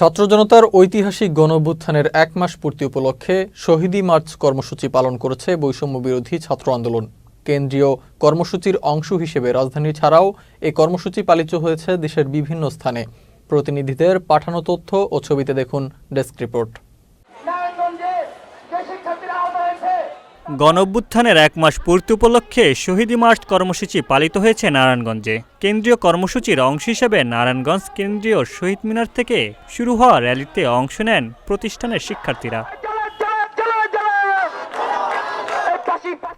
ছাত্র জনতার ঐতিহাসিক গণঅভ্যুত্থানের এক মাস পূর্তি উপলক্ষে শহীদি মার্চ কর্মসূচি পালন করেছে বৈষম্য বিরোধী ছাত্র আন্দোলন। কেন্দ্রীয় কর্মসূচির অংশ হিসেবে রাজধানী ছাড়াও এ কর্মসূচি পালিত হয়েছে দেশের বিভিন্ন স্থানে। প্রতিনিধিদের পাঠানো তথ্য ও ছবিতে দেখুন ডেস্ক রিপোর্ট নারায়ণগঞ্জে যে শিক্ষার্থীরা আহত হয়েছে গণঅভ্যুত্থানের এক মাস পূর্তি উপলক্ষে শহীদ মার্চ কর্মসূচি পালিত হয়েছে নারায়ণগঞ্জে। কেন্দ্রীয় কর্মসূচির অংশ হিসেবে নারায়ণগঞ্জ কেন্দ্রীয় শহীদ মিনার থেকে শুরু হওয়া র্যালিতে অংশ নেন প্রতিষ্ঠানের শিক্ষার্থীরা।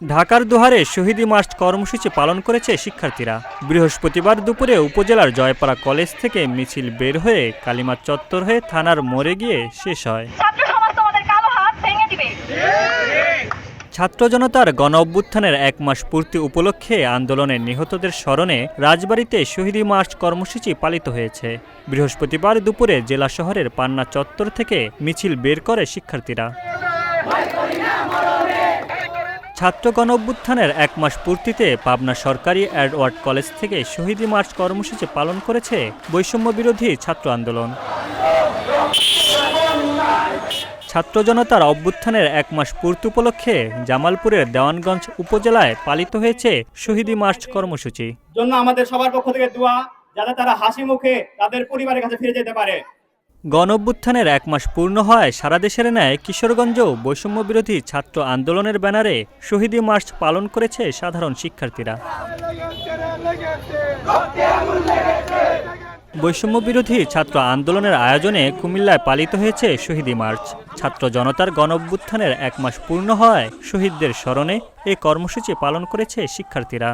ঢাকার দুহারে শহীদি মার্চ কর্মসূচি পালন করেছে শিক্ষার্থীরা। বৃহস্পতিবার দুপুরে উপজেলার জয়পাড়া কলেজ থেকে মিছিল বের হয়ে কালিমার চত্বর হয়ে থানার মোড়ে গিয়ে শেষ হয়। ছাত্র জনতার গণ অভ্যুত্থানের এক মাস পূর্তি উপলক্ষে আন্দোলনে নিহতদের স্মরণে রাজবাড়িতে শহীদি মার্চ কর্মসূচি পালিত হয়েছে। বৃহস্পতিবার দুপুরে জেলা শহরের পান্না চত্বর থেকে মিছিল বের করে শিক্ষার্থীরা। ছাত্র গণ অভ্যুত্থানের এক মাস পূর্তিতে পাবনা সরকারি অ্যাডওয়ার্ড কলেজ থেকে শহীদি মার্চ কর্মসূচি পালন করেছে বৈষম্য বিরোধী ছাত্র আন্দোলন। ছাত্র জনতার অভ্যুত্থানের এক মাস পূর্তি উপলক্ষে জামালপুরের দেওয়ানগঞ্জ উপজেলায় পালিত হয়েছে শহীদি মার্চ কর্মসূচি। জন্য আমাদের সবার পক্ষ থেকে দোয়া যাতে তারা হাসি মুখে তাদের পরিবারের কাছে ফিরে যেতে পারে। গণ অভ্যুত্থানের এক মাস পূর্ণ হয় সারা দেশের ন্যায় কিশোরগঞ্জেও বৈষম্য বিরোধী ছাত্র আন্দোলনের ব্যানারে শহীদি মার্চ পালন করেছে সাধারণ শিক্ষার্থীরা। বৈষম্য বিরোধী ছাত্র আন্দোলনের আয়োজনে কুমিল্লায় পালিত হয়েছে শহীদি মার্চ। ছাত্র জনতার গণ অভ্যুত্থানের এক মাস পূর্ণ হওয়ায় শহীদদের স্মরণে এই কর্মসূচি পালন করেছে শিক্ষার্থীরা।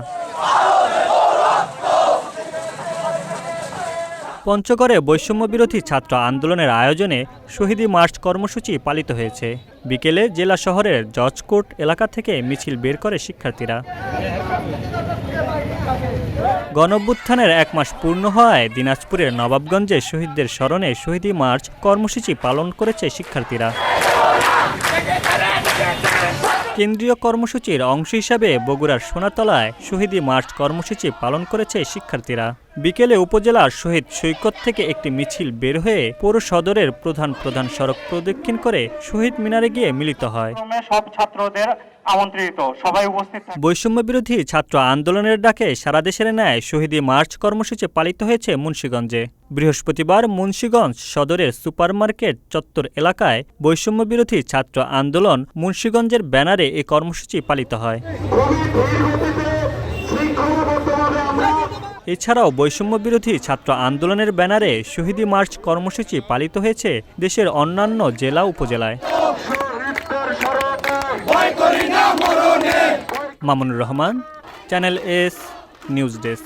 পঞ্চগড়ে বৈষম্য বিরোধী ছাত্র আন্দোলনের আয়োজনে শহীদি মার্চ কর্মসূচি পালিত হয়েছে। বিকেলে জেলা শহরের জজকোর্ট এলাকা থেকে মিছিল বের করে শিক্ষার্থীরা। গণঅভ্যুত্থানের এক মাস পূর্ণ হওয়ায় দিনাজপুরের নবাবগঞ্জে শহীদদের স্মরণে শহীদি মার্চ কর্মসূচি পালন করেছে শিক্ষার্থীরা। কেন্দ্রীয় কর্মসূচির অংশ হিসাবে বগুড়ার সোনাতলায় শহীদি মার্চ কর্মসূচি পালন করেছে শিক্ষার্থীরা। বিকেলে উপজেলার শহীদ সৈকত থেকে একটি মিছিল বের হয়ে পৌর সদরের প্রধান প্রধান সড়ক প্রদক্ষিণ করে শহীদ মিনারে গিয়ে মিলিত হয়। সব ছাত্রদের আমন্ত্রিত সবাই উপস্থিত বৈষম্য বিরোধী ছাত্র আন্দোলনের ডাকে সারা দেশের ন্যায় শহীদি মার্চ কর্মসূচি পালিত হয়েছে মুন্সীগঞ্জে। বৃহস্পতিবার মুন্সীগঞ্জ সদরের সুপারমার্কেট চত্বর এলাকায় বৈষম্য বিরোধী ছাত্র আন্দোলন মুন্সীগঞ্জের ব্যানারে এ কর্মসূচি পালিত হয়। এছাড়াও বৈষম্য বিরোধী ছাত্র আন্দোলনের ব্যানারে শহীদি মার্চ কর্মসূচি পালিত হয়েছে দেশের অন্যান্য জেলা উপজেলায়। Mamunur Rahman, channel S news desk.